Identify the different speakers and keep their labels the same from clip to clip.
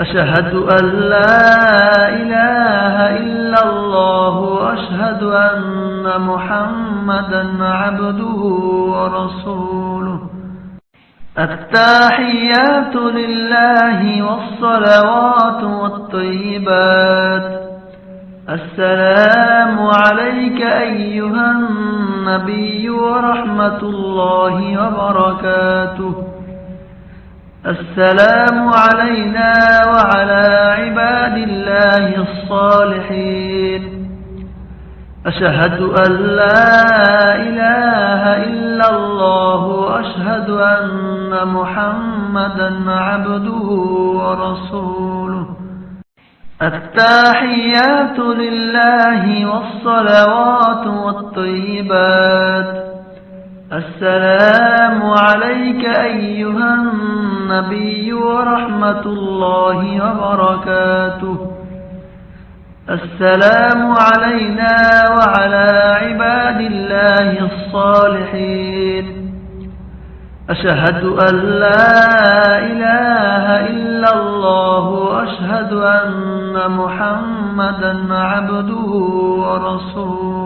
Speaker 1: أشهد أن لا إله إلا الله وأشهد أن محمدا عبده ورسوله. التحيات لله والصلوات والطيبات. السلام عليك أيها النبي ورحمة الله وبركاته. السلام علينا وعلى عباد الله الصالحين. أشهد أن لا إله إلا الله وأشهد أن محمدا عبده ورسوله. التحيات لله والصلوات والطيبات. السلام عليك أيها النبي ورحمة الله وبركاته. السلام علينا وعلى عباد الله الصالحين. أشهد أن لا إله إلا الله وأشهد أن محمدا عبده ورسوله.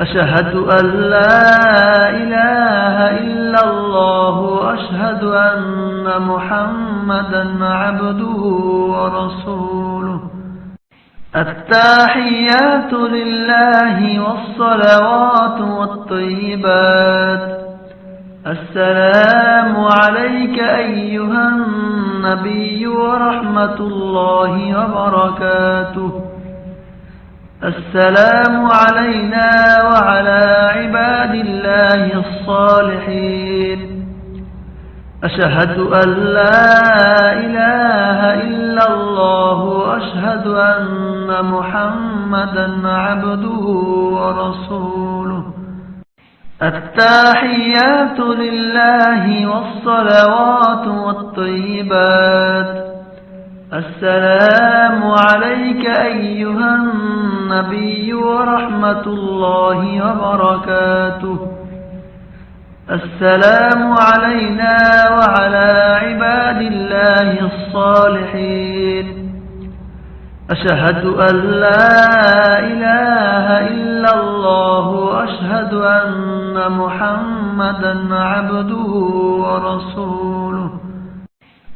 Speaker 1: أشهد أن لا إله إلا الله وأشهد أن محمدا عبده ورسوله. التحيات لله والصلوات والطيبات. السلام عليك أيها النبي ورحمة الله وبركاته. السلام علينا وعلى عباد الله الصالحين. أشهد أن لا إله إلا الله وأشهد أن محمدا عبده ورسوله. التحيات لله والصلوات والطيبات. السلام عليك أيها النبي ورحمة الله وبركاته. السلام علينا وعلى عباد الله الصالحين. أشهد أن لا إله إلا الله وأشهد أن محمدا عبده ورسوله.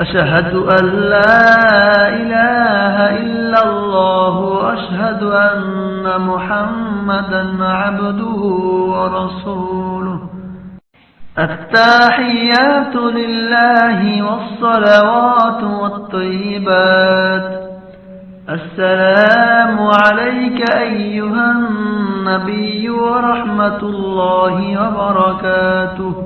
Speaker 1: أشهد أن لا إله إلا الله وأشهد أن محمدا عبده ورسوله. التحيات لله والصلوات والطيبات. السلام عليك أيها النبي ورحمة الله وبركاته.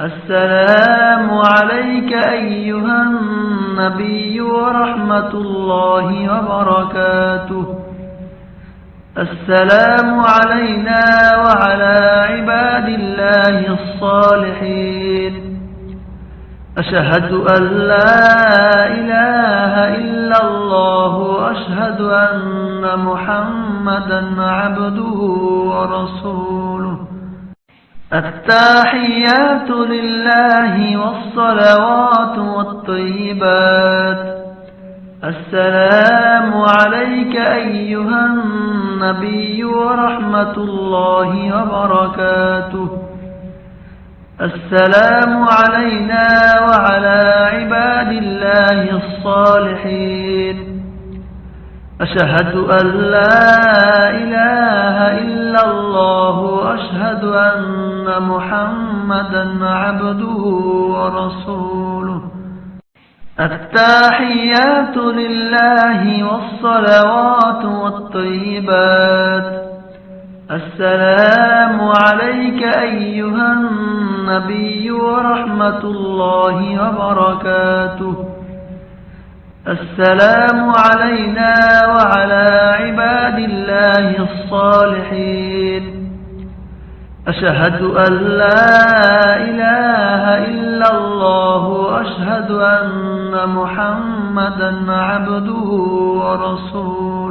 Speaker 1: السلام عليك أيها النبي ورحمة الله وبركاته. السلام علينا وعلى عباد الله الصالحين. أشهد أن لا إله إلا الله وأشهد أن محمدا عبده ورسوله. التحيات لله والصلوات والطيبات. السلام عليك أيها النبي ورحمة الله وبركاته. السلام علينا أشهد أن لا إله إلا الله وأشهد أن محمدا عبده ورسوله. التحيات لله والصلوات والطيبات. السلام عليك أيها النبي ورحمة الله وبركاته. السلام علينا وعلى عباد الله الصالحين. أشهد أن لا إله إلا الله وأشهد أن محمدا عبده ورسوله.